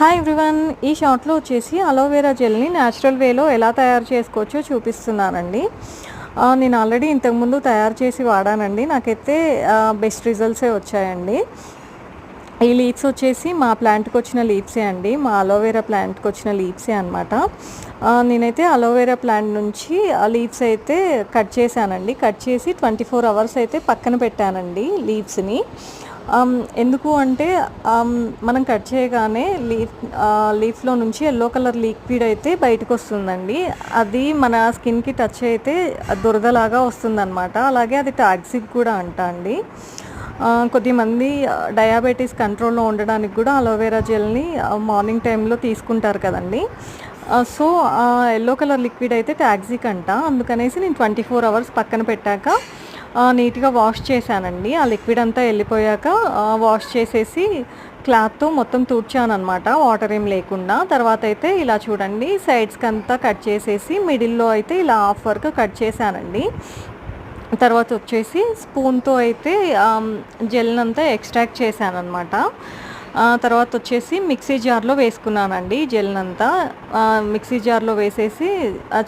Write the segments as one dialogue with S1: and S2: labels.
S1: Hi everyone ఈ షార్ట్లో వచ్చేసి అలోవెరా జెల్ని న్యాచురల్ వేలో ఎలా తయారు చేసుకోవచ్చో చూపిస్తున్నానండి. నేను ఆల్రెడీ ఇంతకుముందు తయారు చేసి వాడానండి. నాకైతే బెస్ట్ రిజల్ట్సే వచ్చాయండి. ఈ లీవ్స్ వచ్చేసి మా ప్లాంట్కి వచ్చిన లీవ్సే అండి. మా అలోవెరా ప్లాంట్కి వచ్చిన లీవ్సే అనమాట నేనైతే అలోవెరా ప్లాంట్ నుంచి ఆ లీవ్స్ అయితే కట్ చేశానండి. కట్ చేసి ట్వంటీ ఫోర్ అవర్స్ అయితే పక్కన పెట్టానండి లీవ్స్ని Um, ఎందుకు అంటే um, మనం కట్ చేయగానే లీఫ్ లీఫ్లో uh, నుంచి ఎల్లో కలర్ లిక్విడ్ అయితే బయటకు వస్తుందండి. అది మన స్కిన్కి టచ్ అయితే దురదలాగా వస్తుందన్నమాట. అలాగే అది టాక్సిక్ కూడా అంట అండి. కొద్దిమంది డయాబెటీస్ కంట్రోల్లో ఉండడానికి కూడా అలోవెరా జెల్ని మార్నింగ్ టైంలో తీసుకుంటారు కదండి. సో ఎల్లో కలర్ లిక్విడ్ అయితే టాక్సిక్ అంట. అందుకనేసి నేను ట్వంటీ ఫోర్ అవర్స్ పక్కన పెట్టాక నీట్గా వాష్ చేశానండి. ఆ లిక్విడ్ అంతా వెళ్ళిపోయాక వాష్ చేసేసి క్లాత్తో మొత్తం తుడిచాను అనమాట వాటర్ ఏం లేకుండా. తర్వాత అయితే ఇలా చూడండి సైడ్స్కి అంతా కట్ చేసేసి మిడిల్లో అయితే ఇలా హాఫ్ వరకు కట్ చేశానండి. తర్వాత వచ్చేసి స్పూన్తో అయితే జెల్ అంతా ఎక్స్ట్రాక్ట్ చేశాను అనమాట తర్వాత వచ్చేసి మిక్సీ జార్లో వేసుకున్నానండి జెల్ అంతా మిక్సీ జార్లో వేసేసి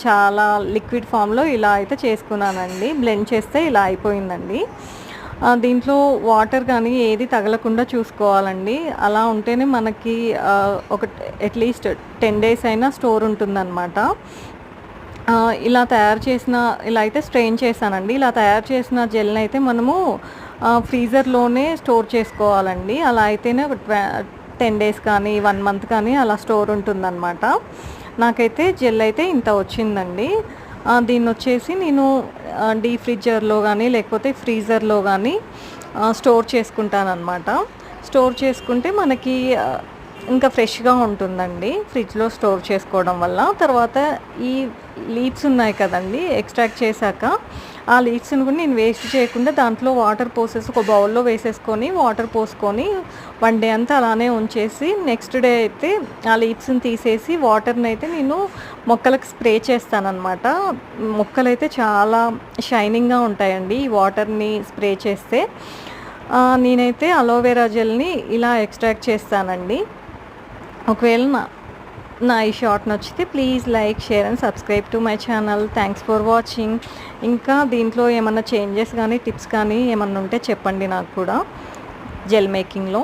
S1: చాలా లిక్విడ్ ఫామ్లో ఇలా అయితే చేసుకున్నానండి. బ్లెండ్ చేస్తే ఇలా అయిపోయిందండి. దీంట్లో వాటర్ కానీ ఏది తగలకుండా చూసుకోవాలండి. అలా ఉంటేనే మనకి ఒక అట్లీస్ట్ టెన్ డేస్ అయినా స్టోర్ ఉంటుందన్నమాట. ఇలా తయారు చేసిన ఇలా అయితే స్ట్రెయిన్ చేశానండి. ఇలా తయారు చేసిన జెల్ని అయితే మనము ఫ్రీజర్లోనే స్టోర్ చేసుకోవాలండి. అలా అయితేనే ఒక టెన్ డేస్ కానీ వన్ మంత్ కానీ అలా స్టోర్ ఉంటుందన్నమాట. నాకైతే జెల్ అయితే ఇంత వచ్చిందండి. దీన్ని వచ్చేసి నేను డీ ఫ్రిడ్జర్లో కానీ లేకపోతే ఫ్రీజర్లో కానీ స్టోర్ చేసుకుంటానన్నమాట. స్టోర్ చేసుకుంటే మనకి ఇంకా ఫ్రెష్గా ఉంటుందండి. ఫ్రిడ్జ్లో స్టోర్ చేసుకోవడం వల్ల. తర్వాత ఈ లీవ్స్ ఉన్నాయి కదండి ఎక్స్ట్రాక్ట్ చేశాక. ఆ లీవ్స్ని కూడా నేను వేస్ట్ చేయకుండా దాంట్లో వాటర్ పోసేసి ఒక బౌల్లో వేసేసుకొని వాటర్ పోసుకొని వన్ డే అంతా అలానే ఉంచేసి నెక్స్ట్ డే అయితే ఆ లీవ్స్ని తీసేసి వాటర్ని అయితే నేను మొక్కలకు స్ప్రే చేస్తానన్నమాట. మొక్కలు అయితే చాలా షైనింగ్గా ఉంటాయండి ఈ వాటర్ని స్ప్రే చేస్తే. నేనైతే అలోవెరా జెల్ని ఇలా ఎక్స్ట్రాక్ట్ చేస్తానండి. ఒకవేళ నా నా ఈ షార్ట్ నచ్చితే please like share and subscribe to my channel. Thanks for watching ఇంకా దీంట్లో ఏమన్నా చేంజెస్ కానీ టిప్స్ కానీ ఏమన్నా ఉంటే చెప్పండి నాకు కూడా. జెల్ మేకింగ్లో